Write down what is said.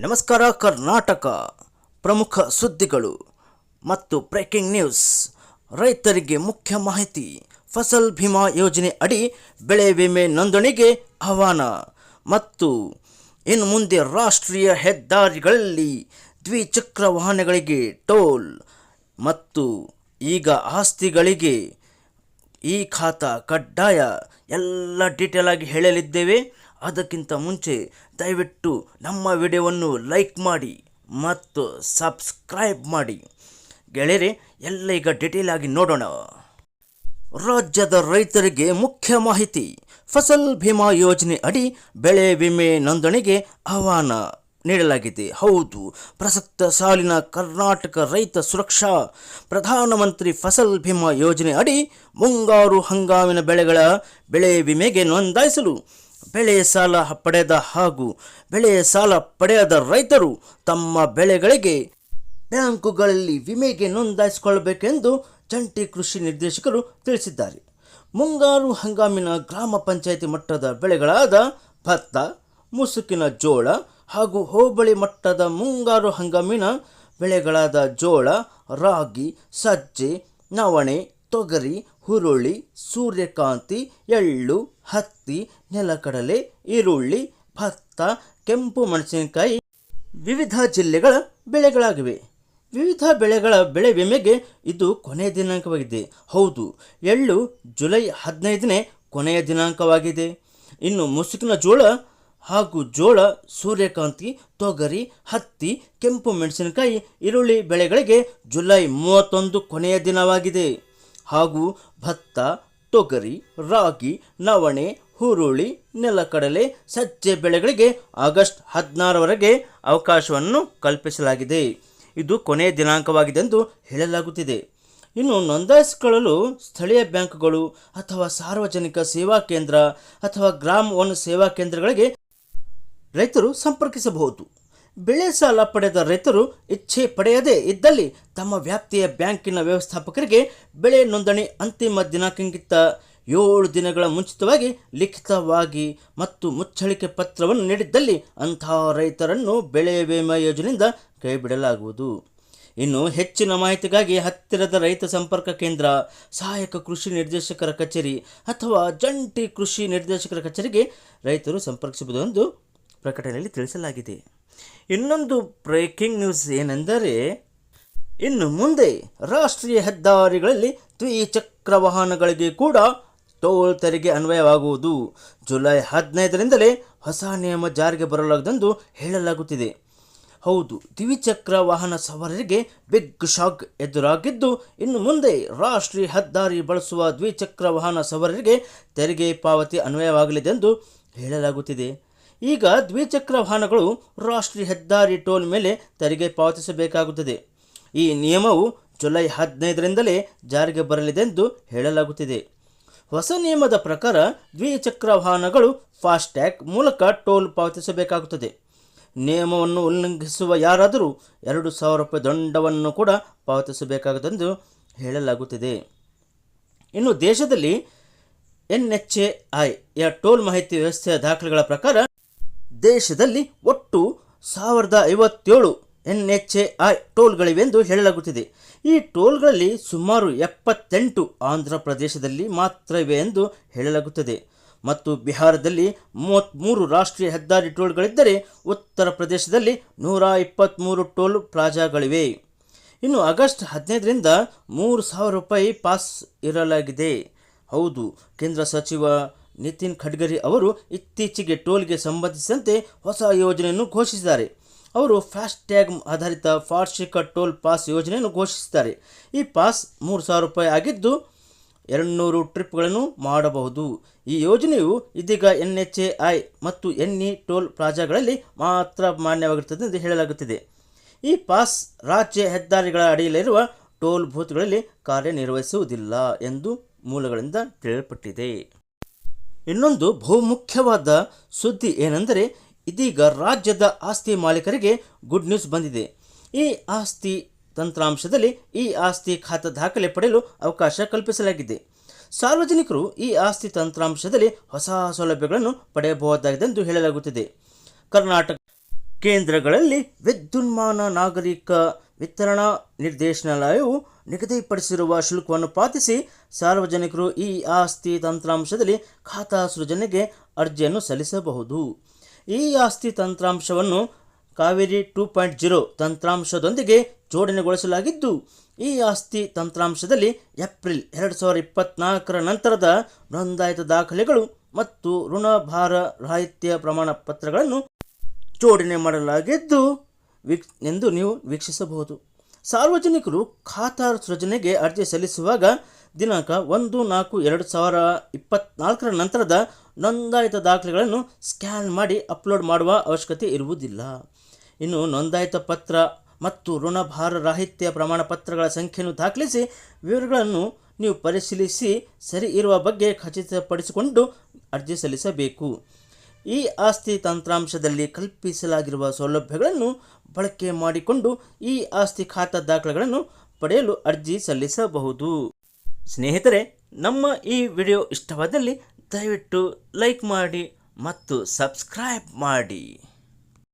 ನಮಸ್ಕಾರ, ಕರ್ನಾಟಕ ಪ್ರಮುಖ ಸುದ್ದಿಗಳು ಮತ್ತು ಬ್ರೇಕಿಂಗ್ ನ್ಯೂಸ್. ರೈತರಿಗೆ ಮುಖ್ಯ ಮಾಹಿತಿ. ಫಸಲ್ ಭೀಮಾ ಯೋಜನೆ ಅಡಿ ಬೆಳೆ ವಿಮೆ ನೋಂದಣಿಗೆ ಆಹ್ವಾನ. ಮತ್ತು ಇನ್ನು ಮುಂದೆ ರಾಷ್ಟ್ರೀಯ ಹೆದ್ದಾರಿಗಳಲ್ಲಿ ದ್ವಿಚಕ್ರ ವಾಹನಗಳಿಗೆ ಟೋಲ್. ಮತ್ತು ಈಗ ಆಸ್ತಿಗಳಿಗೆ ಈ ಖಾತಾ ಕಡ್ಡಾಯ ಎಲ್ಲ ಡೀಟೇಲ್ ಆಗಿ ಹೇಳಲಿದ್ದೇವೆ. ಅದಕ್ಕಿಂತ ಮುಂಚೆ ದಯವಿಟ್ಟು ನಮ್ಮ ವಿಡಿಯೋವನ್ನು ಲೈಕ್ ಮಾಡಿ ಮತ್ತು ಸಬ್ಸ್ಕ್ರೈಬ್ ಮಾಡಿ. ಗೆಳೆಯರೆ ಎಲ್ಲ ಈಗ ಡಿಟೇಲ್ ಆಗಿ ನೋಡೋಣ. ರಾಜ್ಯದ ರೈತರಿಗೆ ಮುಖ್ಯ ಮಾಹಿತಿ. ಫಸಲ್ ಭೀಮಾ ಯೋಜನೆ ಅಡಿ ಬೆಳೆ ವಿಮೆ ನೋಂದಣಿಗೆ ಆಹ್ವಾನ ನೀಡಲಾಗಿದೆ. ಹೌದು, ಪ್ರಸಕ್ತ ಸಾಲಿನ ಕರ್ನಾಟಕ ರೈತ ಸುರಕ್ಷಾ ಪ್ರಧಾನಮಂತ್ರಿ ಫಸಲ್ ಭೀಮಾ ಯೋಜನೆ ಅಡಿ ಮುಂಗಾರು ಹಂಗಾಮಿನ ಬೆಳೆಗಳ ಬೆಳೆ ವಿಮೆಗೆ ನೋಂದಾಯಿಸಲು ಬೆಳೆ ಸಾಲ ಪಡೆದ ಹಾಗೂ ಬೆಳೆ ಸಾಲ ಪಡೆಯದ ರೈತರು ತಮ್ಮ ಬೆಳೆಗಳಿಗೆ ಬ್ಯಾಂಕುಗಳಲ್ಲಿ ವಿಮೆಗೆ ನೋಂದಾಯಿಸಿಕೊಳ್ಳಬೇಕೆಂದು ಜಂಟಿ ಕೃಷಿ ನಿರ್ದೇಶಕರು ತಿಳಿಸಿದ್ದಾರೆ. ಮುಂಗಾರು ಹಂಗಾಮಿನ ಗ್ರಾಮ ಪಂಚಾಯಿತಿ ಮಟ್ಟದ ಬೆಳೆಗಳಾದ ಭತ್ತ, ಮುಸುಕಿನ ಜೋಳ ಹಾಗೂ ಹೋಬಳಿ ಮಟ್ಟದ ಮುಂಗಾರು ಹಂಗಾಮಿನ ಬೆಳೆಗಳಾದ ಜೋಳ, ರಾಗಿ, ಸಜ್ಜೆ, ನವಣೆ, ತೊಗರಿ, ಹುರುಳಿ, ಸೂರ್ಯಕಾಂತಿ, ಎಳ್ಳು ಹತ್ತಿ, ನೆಲಕಡಲೆ, ಈರುಳ್ಳಿ, ಭತ್ತ, ಕೆಂಪು ಮೆಣಸಿನಕಾಯಿ ವಿವಿಧ ಜಿಲ್ಲೆಗಳ ಬೆಳೆಗಳಾಗಿವೆ. ವಿವಿಧ ಬೆಳೆಗಳ ಬೆಳೆ ವಿಮೆಗೆ ಇದು ಕೊನೆಯ ದಿನಾಂಕವಾಗಿದೆ. ಹೌದು, ಎಳ್ಳು ಜುಲೈ ಹದಿನೈದನೇ ಕೊನೆಯ ದಿನಾಂಕವಾಗಿದೆ. ಇನ್ನು ಮುಸುಕಿನ ಜೋಳ ಹಾಗೂ ಜೋಳ, ಸೂರ್ಯಕಾಂತಿ, ತೊಗರಿ, ಹತ್ತಿ, ಕೆಂಪು ಮೆಣಸಿನಕಾಯಿ, ಈರುಳ್ಳಿ ಬೆಳೆಗಳಿಗೆ ಜುಲೈ ಮೂವತ್ತೊಂದು ಕೊನೆಯ ದಿನವಾಗಿದೆ. ಹಾಗೂ ಭತ್ತ ತೊಗರಿ, ರಾಗಿ, ನವಣೆ, ಹುರುಳಿ, ನೆಲಕಡಲೆ, ಸಜ್ಜೆ ಬೆಳೆಗಳಿಗೆ ಆಗಸ್ಟ್ ಹದಿನಾರರವರೆಗೆ ಅವಕಾಶವನ್ನು ಕಲ್ಪಿಸಲಾಗಿದೆ. ಇದು ಕೊನೆಯ ದಿನಾಂಕವಾಗಿದೆ ಎಂದು ಹೇಳಲಾಗುತ್ತಿದೆ. ಇನ್ನು ನೋಂದಾಯಿಸಿಕೊಳ್ಳಲು ಸ್ಥಳೀಯ ಬ್ಯಾಂಕ್ಗಳು ಅಥವಾ ಸಾರ್ವಜನಿಕ ಸೇವಾ ಕೇಂದ್ರ ಅಥವಾ ಗ್ರಾಮ ಒನ್ ಸೇವಾ ಕೇಂದ್ರಗಳಿಗೆ ರೈತರು ಸಂಪರ್ಕಿಸಬಹುದು. ಬೆಳೆ ಸಾಲ ಪಡೆದ ರೈತರು ಇಚ್ಛೆ ಪಡೆಯದೇ ಇದ್ದಲ್ಲಿ ತಮ್ಮ ವ್ಯಾಪ್ತಿಯ ಬ್ಯಾಂಕಿನ ವ್ಯವಸ್ಥಾಪಕರಿಗೆ ಬೆಳೆ ನೋಂದಣಿ ಅಂತಿಮ ದಿನಾಂಕಕ್ಕಿಂತ ಏಳು ದಿನಗಳ ಮುಂಚಿತವಾಗಿ ಲಿಖಿತವಾಗಿ ಮತ್ತು ಮುಚ್ಚಳಿಕೆ ಪತ್ರವನ್ನು ನೀಡಿದ್ದಲ್ಲಿ ಅಂತಹ ರೈತರನ್ನು ಬೆಳೆ ವಿಮಾ ಯೋಜನೆಯಿಂದ ಕೈಬಿಡಲಾಗುವುದು. ಇನ್ನು ಹೆಚ್ಚಿನ ಮಾಹಿತಿಗಾಗಿ ಹತ್ತಿರದ ರೈತ ಸಂಪರ್ಕ ಕೇಂದ್ರ, ಸಹಾಯಕ ಕೃಷಿ ನಿರ್ದೇಶಕರ ಕಚೇರಿ ಅಥವಾ ಜಂಟಿ ಕೃಷಿ ನಿರ್ದೇಶಕರ ಕಚೇರಿಗೆ ರೈತರು ಸಂಪರ್ಕಿಸಬಹುದು ಎಂದು ಪ್ರಕಟಣೆಯಲ್ಲಿ ತಿಳಿಸಲಾಗಿದೆ. ಇನ್ನೊಂದು ಬ್ರೇಕಿಂಗ್ ನ್ಯೂಸ್ ಏನೆಂದರೆ, ಇನ್ನು ಮುಂದೆ ರಾಷ್ಟ್ರೀಯ ಹೆದ್ದಾರಿಗಳಲ್ಲಿ ದ್ವಿಚಕ್ರ ವಾಹನಗಳಿಗೆ ಕೂಡ ಟೋಲ್ ತೆರಿಗೆ ಅನ್ವಯವಾಗುವುದು. ಜುಲೈ ಹದಿನೈದರಿಂದಲೇ ಹೊಸ ನಿಯಮ ಜಾರಿಗೆ ಬರಲಾಗದೆಂದು ಹೇಳಲಾಗುತ್ತಿದೆ. ಹೌದು, ದ್ವಿಚಕ್ರ ವಾಹನ ಸವಾರರಿಗೆ ಬಿಗ್ ಶಾಕ್ ಎದುರಾಗಿದ್ದು, ಇನ್ನು ಮುಂದೆ ರಾಷ್ಟ್ರೀಯ ಹೆದ್ದಾರಿ ಬಳಸುವ ದ್ವಿಚಕ್ರ ವಾಹನ ಸವಾರರಿಗೆ ತೆರಿಗೆ ಪಾವತಿ ಅನ್ವಯವಾಗಲಿದೆ ಎಂದು ಹೇಳಲಾಗುತ್ತಿದೆ. ಈಗ ದ್ವಿಚಕ್ರ ವಾಹನಗಳು ರಾಷ್ಟ್ರೀಯ ಹೆದ್ದಾರಿ ಟೋಲ್ ಮೇಲೆ ತೆರಿಗೆ ಪಾವತಿಸಬೇಕಾಗುತ್ತದೆ. ಈ ನಿಯಮವು ಜುಲೈ ಹದಿನೈದರಿಂದಲೇ ಜಾರಿಗೆ ಬರಲಿದೆ ಎಂದು ಹೇಳಲಾಗುತ್ತಿದೆ. ಹೊಸ ನಿಯಮದ ಪ್ರಕಾರ ದ್ವಿಚಕ್ರ ವಾಹನಗಳು ಫಾಸ್ಟ್ಯಾಗ್ ಮೂಲಕ ಟೋಲ್ ಪಾವತಿಸಬೇಕಾಗುತ್ತದೆ. ನಿಯಮವನ್ನು ಉಲ್ಲಂಘಿಸುವ ಯಾರಾದರೂ ಎರಡು ಸಾವಿರ ರೂಪಾಯಿ ದಂಡವನ್ನು ಕೂಡ ಪಾವತಿಸಬೇಕಾಗುತ್ತದೆ ಹೇಳಲಾಗುತ್ತಿದೆ. ಇನ್ನು ದೇಶದಲ್ಲಿ ಎನ್ ಎಚ್ ಎ ಐ, ಯ ಟೋಲ್ ಮಾಹಿತಿ ವ್ಯವಸ್ಥೆಯ ದಾಖಲೆಗಳ ಪ್ರಕಾರ ದೇಶದಲ್ಲಿ ಒಟ್ಟು ಸಾವಿರದ ಐವತ್ತೇಳು ಎನ್ ಎಚ್ ಎ ಐ ಟೋಲ್ಗಳಿವೆ ಎಂದು ಹೇಳಲಾಗುತ್ತಿದೆ. ಈ ಟೋಲ್ಗಳಲ್ಲಿ ಸುಮಾರು ಎಪ್ಪತ್ತೆಂಟು ಆಂಧ್ರ ಪ್ರದೇಶದಲ್ಲಿ ಮಾತ್ರ ಇವೆ ಎಂದು ಹೇಳಲಾಗುತ್ತದೆ. ಮತ್ತು ಬಿಹಾರದಲ್ಲಿ ಮೂವತ್ತ್ಮೂರು ರಾಷ್ಟ್ರೀಯ ಹೆದ್ದಾರಿ ಟೋಲ್ಗಳಿದ್ದರೆ ಉತ್ತರ ಪ್ರದೇಶದಲ್ಲಿ ನೂರ ಇಪ್ಪತ್ತ್ಮೂರು ಟೋಲ್ ಪ್ಲಾಜಾಗಳಿವೆ. ಇನ್ನು ಆಗಸ್ಟ್ ಹದಿನೈದರಿಂದ ಮೂರು ಸಾವಿರ ರೂಪಾಯಿ ಪಾಸ್ ಇರಲಾಗಿದೆ. ಹೌದು, ಕೇಂದ್ರ ಸಚಿವ ನಿತಿನ್ ಖಡ್ಗರಿ ಅವರು ಇತ್ತೀಚೆಗೆ ಟೋಲ್ಗೆ ಸಂಬಂಧಿಸಿದಂತೆ ಹೊಸ ಯೋಜನೆಯನ್ನು ಘೋಷಿಸಿದ್ದಾರೆ. ಅವರು ಫಾಸ್ಟ್ಯಾಗ್ ಆಧಾರಿತ ವಾರ್ಷಿಕ ಟೋಲ್ ಪಾಸ್ ಯೋಜನೆಯನ್ನು ಘೋಷಿಸಿದ್ದಾರೆ. ಈ ಪಾಸ್ ಮೂರು ಸಾವಿರ ರೂಪಾಯಿ ಆಗಿದ್ದು ಎರಡುನೂರು ಟ್ರಿಪ್ಗಳನ್ನು ಮಾಡಬಹುದು. ಈ ಯೋಜನೆಯು ಇದೀಗ ಎನ್ ಎಚ್ ಎ ಐ ಮತ್ತು ಎನ್ ಇ ಟೋಲ್ ಪ್ಲಾಜಾಗಳಲ್ಲಿ ಮಾತ್ರ ಮಾನ್ಯವಾಗಿರುತ್ತದೆ ಎಂದು ಹೇಳಲಾಗುತ್ತಿದೆ. ಈ ಪಾಸ್ ರಾಜ್ಯ ಹೆದ್ದಾರಿಗಳ ಅಡಿಯಲ್ಲಿರುವ ಟೋಲ್ ಬೂತ್ಗಳಲ್ಲಿ ಕಾರ್ಯನಿರ್ವಹಿಸುವುದಿಲ್ಲ ಎಂದು ಮೂಲಗಳಿಂದ ತಿಳಿಯಲ್ಪಟ್ಟಿದೆ. ಇನ್ನೊಂದು ಬಹುಮುಖ್ಯವಾದ ಸುದ್ದಿ ಏನೆಂದರೆ, ಇದೀಗ ರಾಜ್ಯದ ಆಸ್ತಿ ಮಾಲೀಕರಿಗೆ ಗುಡ್ ನ್ಯೂಸ್ ಬಂದಿದೆ. ಈ ಆಸ್ತಿ ತಂತ್ರಾಂಶದಲ್ಲಿ ಈ ಆಸ್ತಿ ಖಾತೆ ದಾಖಲೆ ಪಡೆಯಲು ಅವಕಾಶ ಕಲ್ಪಿಸಲಾಗಿದೆ. ಸಾರ್ವಜನಿಕರು ಈ ಆಸ್ತಿ ತಂತ್ರಾಂಶದಲ್ಲಿ ಹೊಸ ಸೌಲಭ್ಯಗಳನ್ನು ಪಡೆಯಬಹುದಾಗಿದೆ ಎಂದು ಹೇಳಲಾಗುತ್ತಿದೆ. ಕರ್ನಾಟಕ ಕೇಂದ್ರಗಳಲ್ಲಿ ವಿದ್ಯುನ್ಮಾನ ನಾಗರಿಕ ವಿತರಣಾ ನಿರ್ದೇಶನಾಲಯವು ನಿಗದಿಪಡಿಸಿರುವ ಶುಲ್ಕವನ್ನು ಪಾವತಿಸಿ ಸಾರ್ವಜನಿಕರು ಈ ಆಸ್ತಿ ತಂತ್ರಾಂಶದಲ್ಲಿ ಖಾತಾ ಸೃಜನೆಗೆ ಅರ್ಜಿಯನ್ನು ಸಲ್ಲಿಸಬಹುದು. ಈ ಆಸ್ತಿ ತಂತ್ರಾಂಶವನ್ನು ಕಾವೇರಿ ಟೂ ಪಾಯಿಂಟ್ ಜೀರೋ ತಂತ್ರಾಂಶದೊಂದಿಗೆ ಜೋಡಣೆಗೊಳಿಸಲಾಗಿದ್ದು, ಈ ಆಸ್ತಿ ತಂತ್ರಾಂಶದಲ್ಲಿ ಏಪ್ರಿಲ್ ಎರಡು ಸಾವಿರದ ಇಪ್ಪತ್ನಾಲ್ಕರ ನಂತರದ ನೋಂದಾಯಿತ ದಾಖಲೆಗಳು ಮತ್ತು ಋಣಭಾರ ರಾಹಿತ್ಯ ಪ್ರಮಾಣ ಪತ್ರಗಳನ್ನು ಜೋಡಣೆ ಮಾಡಲಾಗಿದ್ದು ವೀಕ್ ಎಂದು ನೀವು ವೀಕ್ಷಿಸಬಹುದು. ಸಾರ್ವಜನಿಕರು ಖಾತಾ ಸೃಜನೆಗೆ ಅರ್ಜಿ ಸಲ್ಲಿಸುವಾಗ ದಿನಾಂಕ ಒಂದು ನಾಲ್ಕು ಎರಡು ಸಾವಿರ ಇಪ್ಪತ್ನಾಲ್ಕರ ನಂತರದ ನೋಂದಾಯಿತ ದಾಖಲೆಗಳನ್ನು ಸ್ಕ್ಯಾನ್ ಮಾಡಿ ಅಪ್ಲೋಡ್ ಮಾಡುವ ಅವಶ್ಯಕತೆ ಇರುವುದಿಲ್ಲ. ಇನ್ನು ನೋಂದಾಯಿತ ಪತ್ರ ಮತ್ತು ಋಣಭಾರ ರಾಹಿತ್ಯ ಪ್ರಮಾಣ ಪತ್ರಗಳ ಸಂಖ್ಯೆಯನ್ನು ದಾಖಲಿಸಿ ವಿವರಗಳನ್ನು ನೀವು ಪರಿಶೀಲಿಸಿ ಸರಿ ಇರುವ ಬಗ್ಗೆ ಖಚಿತಪಡಿಸಿಕೊಂಡು ಅರ್ಜಿ ಸಲ್ಲಿಸಬೇಕು. ಈ ಆಸ್ತಿ ತಂತ್ರಾಂಶದಲ್ಲಿ ಕಲ್ಪಿಸಲಾಗಿರುವ ಸೌಲಭ್ಯಗಳನ್ನು ಬಳಕೆ ಮಾಡಿಕೊಂಡು ಈ ಆಸ್ತಿ ಖಾತಾ ದಾಖಲೆಗಳನ್ನು ಪಡೆಯಲು ಅರ್ಜಿ ಸಲ್ಲಿಸಬಹುದು. ಸ್ನೇಹಿತರೆ, ನಮ್ಮ ಈ ವಿಡಿಯೋ ಇಷ್ಟವಾದಲ್ಲಿ ದಯವಿಟ್ಟು ಲೈಕ್ ಮಾಡಿ ಮತ್ತು ಸಬ್ಸ್ಕ್ರೈಬ್ ಮಾಡಿ.